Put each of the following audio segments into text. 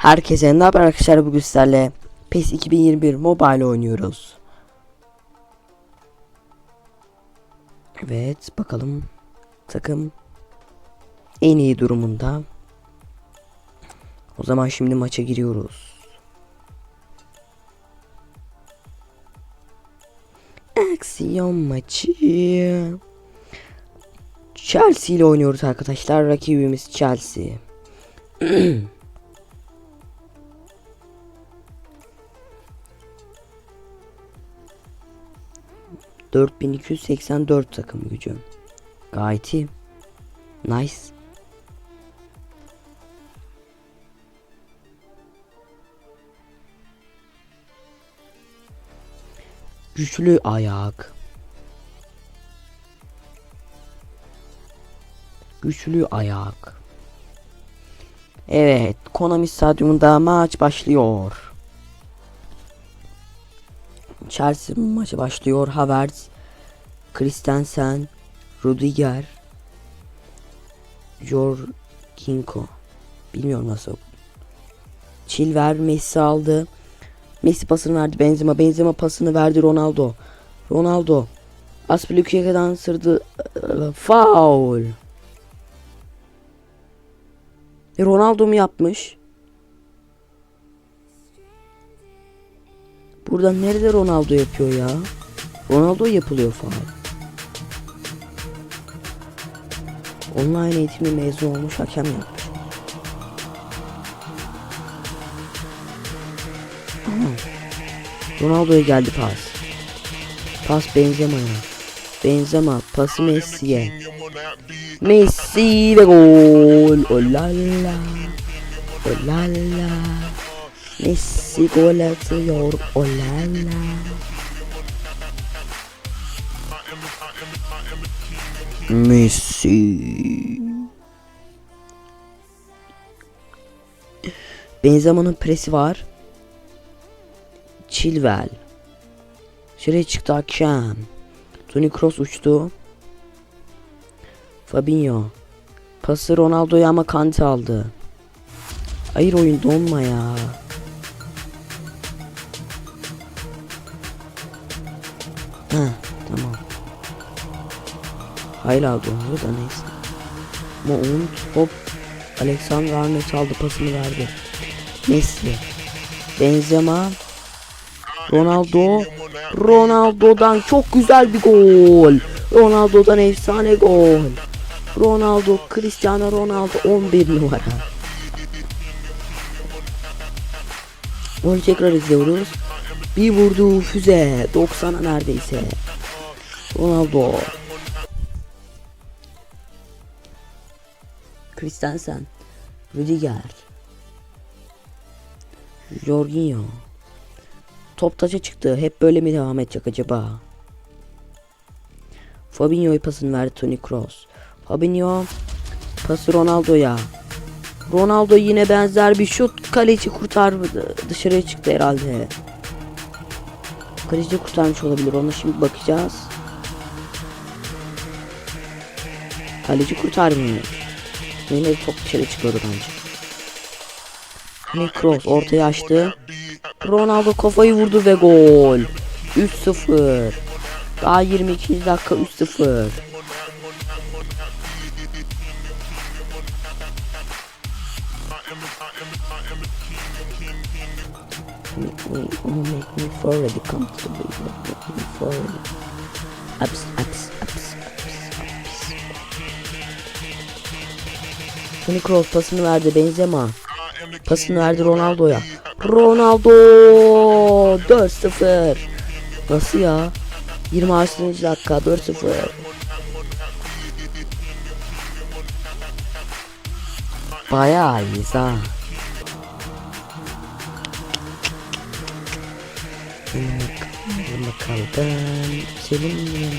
Herkese ne haber arkadaşlar bugün sizlerle PES 2021 Mobile oynuyoruz. Evet bakalım takım en iyi durumunda. O zaman şimdi maça giriyoruz. Aksiyon maçı. Chelsea ile oynuyoruz arkadaşlar. Rakibimiz Chelsea. 4284 takım gücü. Gayet iyi. Nice. Güçlü ayak. Güçlü ayak. Evet, Konami Stadyumunda maç başlıyor. Chelsea maçı başlıyor. Havertz, Christensen, Rudiger, Jorginho. Bilmiyorum nasıl. Chilver Messi aldı. Messi pasını verdi Benzema. Benzema pasını verdi Ronaldo. Ronaldo. Aspilicueta'dan sırdı. Foul. E, Ronaldo mu yapmış? Burada nerede Ronaldo yapıyor ya? Ronaldo yapılıyor faal. Online eğitimde mezun olmuş hakem yapmış. Ronaldo'ya geldi pas. Pas Benzema'ya. Benzema pası Messi'ye. Messi ve gol. Olala. Olala. Messi gol atıyor. Olala. Messi. Benzema'nın presi var. Chilwell. Şuraya çıktı akşam. Toni Kroos uçtu. Fabinho. Pası Ronaldo'ya ama Kante aldı. Hayır oyun donma ya. Ha tamam. Hala donuyor da neyse. Mount hop. Alexander Arnold aldı pasını verdi. Messi. Benzema. Ronaldo. Ronaldo'dan çok güzel bir gol. Ronaldo'dan efsane gol. Ronaldo, Cristiano Ronaldo 11 numara. Onu tekrar izliyoruz. Bir vurdu füze 90'a neredeyse. Ronaldo. Christensen. Rüdiger. Jorginho. Top taça çıktı. Hep böyle mi devam edecek acaba? Fabinho'ya pasını verdi Toni Kroos. Fabinho pası Ronaldo'ya. Ronaldo yine benzer bir şut. Kaleci kurtarmadı. Dışarıya çıktı herhalde. Kaleci kurtarmış olabilir. Ona şimdi bakacağız. Kaleci kurtarmıyor. Yine top dışarı çıkıyordu bence. Toni Kroos ortaya açtı. Ronaldo kafayı vurdu ve gol. 3-0. Daha 22. dakika 3-0. Make me, make me forward comfortably. Make me forward. Ups, ups. Toni Kroos pasını verdi Benzema. Pasını verdi Ronaldo'ya. Ronaldo 4-0. Nasıl ya? 26. dakika 4-0. Bayağı iyiyiz ha. Bakalım. Selim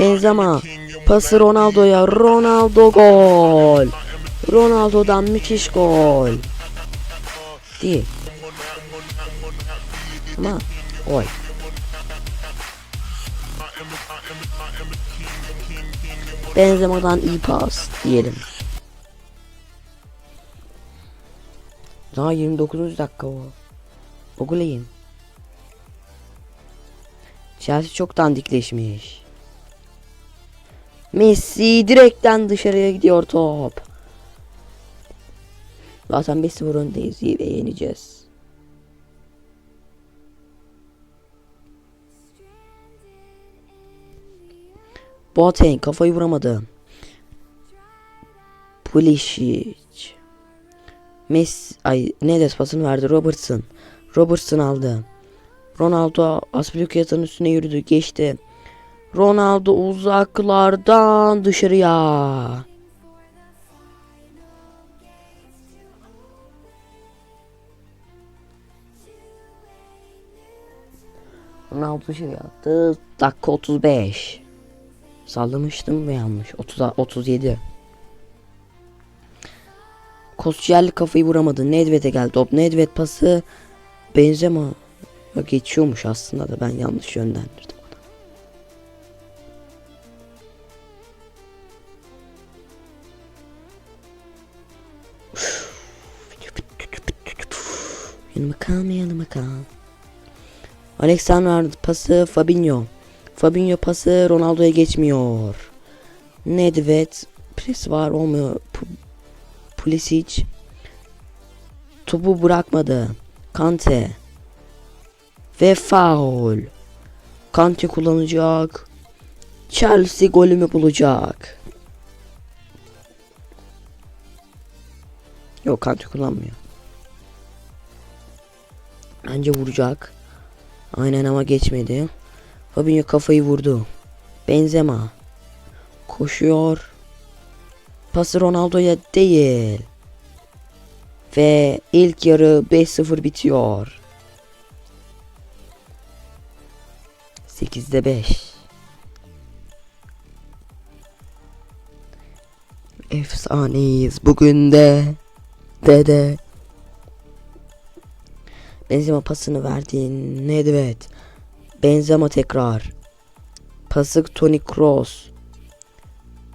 Benzema. Pası Ronaldo'ya. Ronaldo gol. Ronaldo'dan müthiş gol. Değil. Ama gol. Benzema'dan iyi pas diyelim. Daha 29. dakika o. Oguleyin. Chelsea çok dandikleşmiş. Messi direkten dışarıya gidiyor top. Zaten 5-0 öndeyiz ve yeneceğiz. Boateng kafayı vuramadı. Pulisic. Messi ay Nedes pasını verdi Robertson. Robertson aldı. Ronaldo Aspilicueta'nın üstüne yürüdü geçti. Ronaldo uzaklardan dışarıya. Ronaldo dışarıya attı. Dakika 35. Sallamıştım ve yanlış. 30 37. Koscielli kafayı vuramadı. Nedved'e geldi top. Nedved pası Benzema geçiyormuş aslında da ben yanlış yönlendirdim. Onu. Yanıma kal. Alexander pası Fabinho. Fabinho pası Ronaldo'ya geçmiyor. Nedved pres var olmuyor. P- Pulisic topu bırakmadı. Kante ve faul. Kante kullanacak. Chelsea golümü bulacak. Yok Kante kullanmıyor. Bence vuracak. Aynen ama geçmedi. Fabinho kafayı vurdu. Benzema. Koşuyor. Pası Ronaldo'ya değil. Ve ilk yarı 5-0 bitiyor. 8'de 5. Efsaneyiz bugün de. Dede. Benzema pasını verdi. Nedved. Benzema tekrar. Pası Toni Kroos.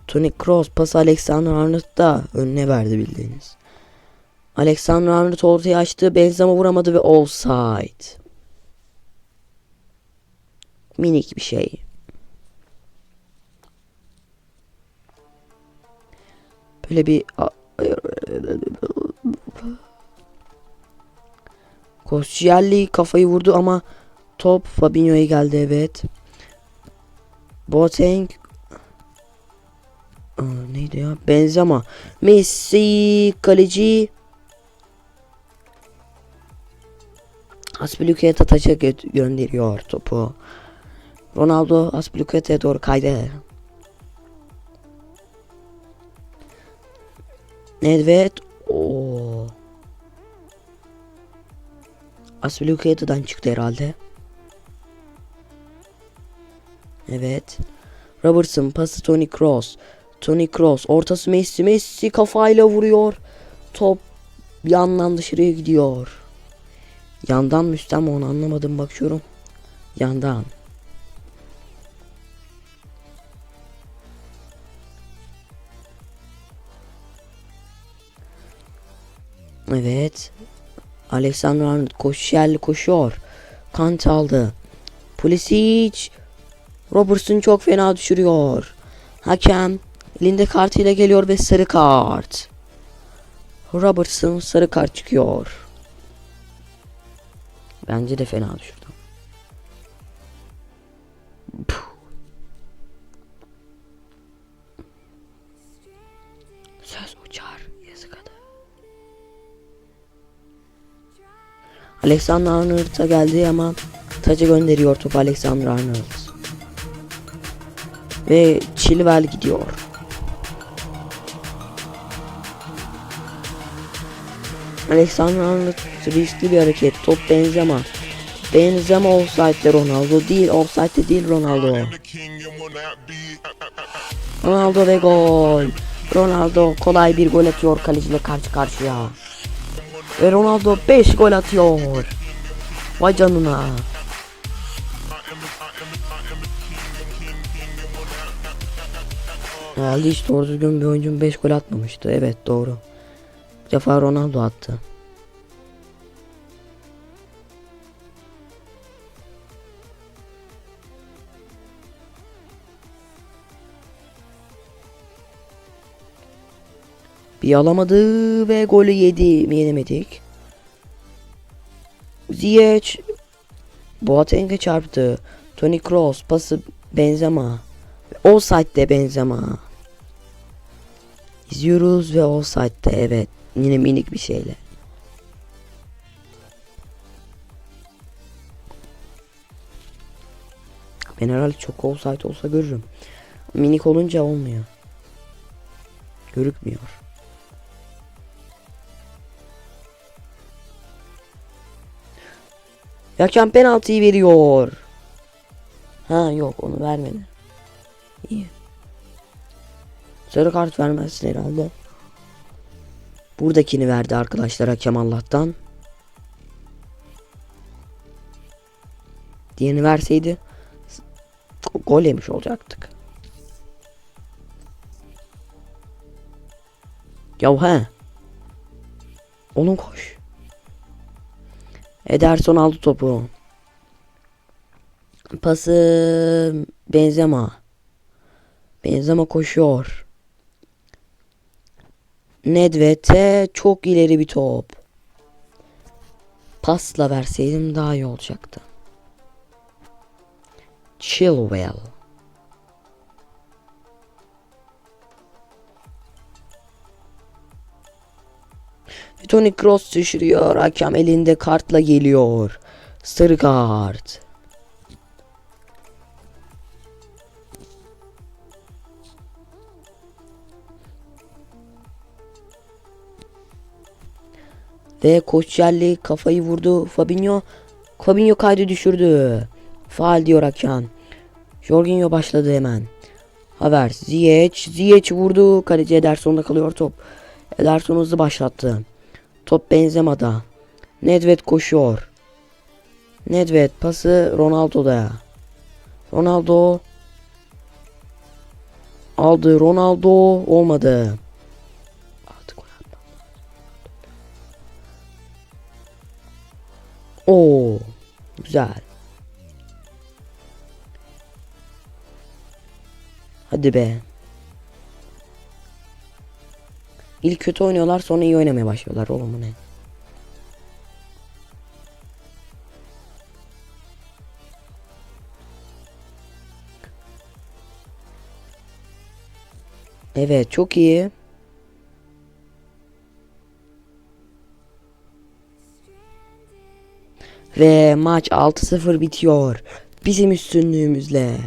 Toni Kroos pası Alexander Arnold da önüne verdi bildiğiniz. Alexander Arnold ortaya açtı. Benzema vuramadı ve offside. Minik bir şey. Böyle bir Koscielli kafayı vurdu ama top Fabinho'ya geldi evet. Boateng Aa, neydi ya? Benzema. Messi kaleci Aspilicueta taça gö- gönderiyor topu. Ronaldo Aspilicueta'ya doğru kaydı. Nedved o Aspilicueta'dan çıktı herhalde. Evet. Robertson pası Toni Kroos. Toni Kroos ortası Messi. Messi kafayla vuruyor. Top yandan dışarıya gidiyor. Yandan mı onu anlamadım bakıyorum. Yandan. Evet. Alexander Arnold koşuyor, koşuyor. Kant aldı. Pulisic Robertson çok fena düşürüyor. Hakem elinde kartıyla geliyor ve sarı kart. Robertson sarı kart çıkıyor. Bence de fena düşürdü. Puh. Söz uçar yazık adı. Alexander Arnold'a geldi ama tacı gönderiyor top Alexander Arnold. Ve Chilwell gidiyor. Alexander Arnold riskli bir hareket. Top Benzema. Benzema offside'de Ronaldo değil. Offside'de değil Ronaldo. Ronaldo ve gol. Ronaldo kolay bir gol atıyor kaleciyle karşı karşıya. Ve Ronaldo 5 gol atıyor. Vay canına. Herhalde hiç doğru düzgün bir oyuncunun 5 gol atmamıştı. Evet doğru. Bir defa Ronaldo attı. Bir alamadı ve golü yedi yenemedik. Ziyech Boateng'e çarptı. Toni Kroos pası Benzema. Offside'de Benzema. İzliyoruz ve offside'de evet. Yine minik bir şeyle. Ben herhalde çok offside olsa görürüm. Minik olunca olmuyor. Görükmüyor. Hakem penaltıyı veriyor. Ha yok onu vermedi. İyi. Sarı kart vermezsin herhalde. Buradakini verdi arkadaşlar hakem Allah'tan. Diğerini verseydi gol yemiş olacaktık. Ya he. Oğlum koş. Ederson aldı topu. Pası Benzema. Benzema koşuyor. Nedved'e çok ileri bir top. Pasla verseydim daha iyi olacaktı. Chilwell. Tony Kroos düşürüyor. Hakem elinde kartla geliyor. Sarı kart. Ve Koçyerli kafayı vurdu. Fabinho Fabinho kaydı düşürdü. Faal diyor hakem. Jorginho başladı hemen. Havertz, Ziyech, Ziyech vurdu. Kaleci Ederson'da kalıyor top. Ederson hızlı başlattı. Top Benzema'da. Nedved koşuyor. Nedved pası Ronaldo'da. Ronaldo aldı. Ronaldo olmadı. Oo, güzel. Hadi be. İlk kötü oynuyorlar sonra iyi oynamaya başlıyorlar oğlum bu ne? Evet çok iyi. Ve maç 6-0 bitiyor. Bizim üstünlüğümüzle.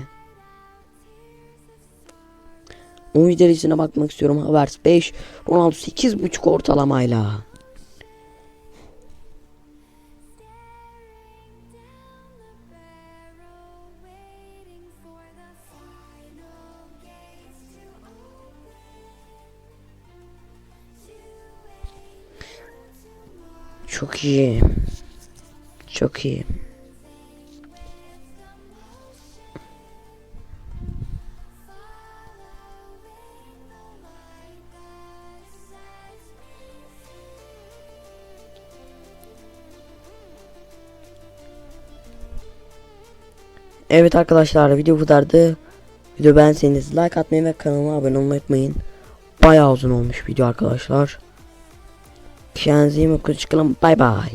Oyuncu derecesine bakmak istiyorum. Havertz 5, Ronaldo 8.5 ortalamayla. Çok iyi. Çok iyi. Evet arkadaşlar video bu kadardı. Video beğenseniz like atmayı ve kanalıma abone olmayı unutmayın. Bayağı uzun olmuş video arkadaşlar. Kendinize iyi bakın çıkalım. Bay bay.